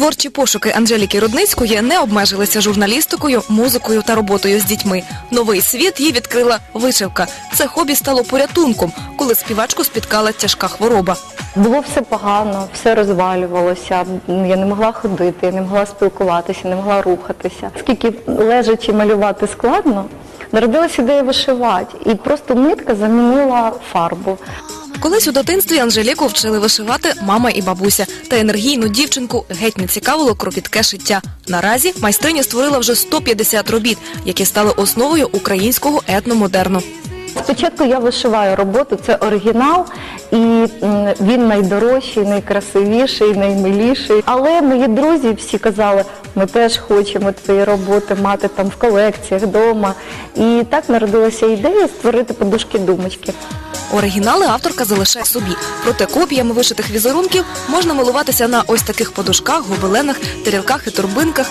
Творчі пошуки Анжеліки Рудницької не обмежилися журналістикою, музикою та роботою з дітьми. Новий світ їй відкрила вишивка. Це хобі стало порятунком, коли співачку спіткала тяжка хвороба. Було все погано, все розвалювалося. Я не могла ходити, я не могла спілкуватися, не могла рухатися. Скільки лежачи малювати складно, народилася ідея вишивати, і просто нитка замінила фарбу. Колись у дитинстві Анжеліку вчили вишивати мама і бабуся. Та енергійну дівчинку геть не цікавило кропітке шиття. Наразі майстриня створила вже 150 робіт, які стали основою українського етномодерну. Спочатку я вишиваю роботу, це оригінал, і він найдорожчий, найкрасивіший, наймиліший. Але мої друзі всі казали, ми теж хочемо твої роботи мати там в колекціях вдома. І так народилася ідея створити подушки-думочки. Оригінали авторка залишає собі. Проте копіями вишитих візерунків можна милуватися на ось таких подушках, гобеленах, тарілках і торбинках.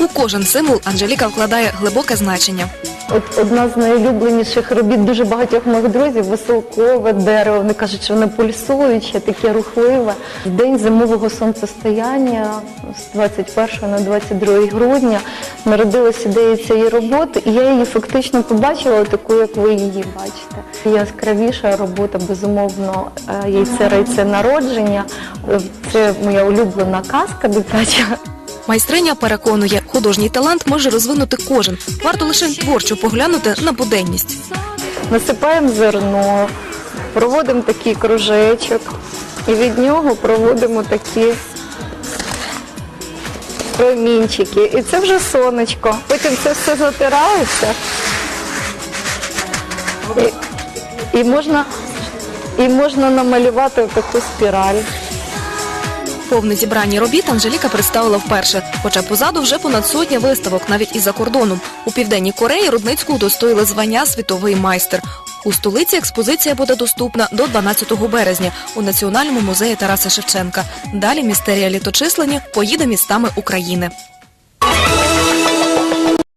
У кожен символ Анжеліка вкладає глибоке значення. От одна з найулюбленіших робіт дуже багатьох моїх друзів веселкове дерево. Вони кажуть, що воно пульсуюче, таке рухливе. В день зимового сонцестояння з 21 на 22 грудня народилась ідея цієї роботи, і я її фактично побачила таку, як ви її бачите. Яскравіша робота, безумовно, е, яйце райце народження. Це моя улюблена казка дитяча. Майстриня переконує, художній талант може розвинути кожен. Варто лише творчо поглянути на буденність. Насипаємо зерно, проводимо такий кружечок і від нього проводимо такі промінчики. І це вже сонечко. Потім це все затирається. І, і, можна, і можна намалювати таку спіраль. Повне зібрання робіт Анжеліка представила вперше, хоча позаду вже понад сотня виставок, навіть і за кордоном. У південній Кореї Рудницьку удостоїли звання світовий майстер. У столиці експозиція буде доступна до 12 березня у Національному музеї Тараса Шевченка. Далі містерія літочислення поїде містами України.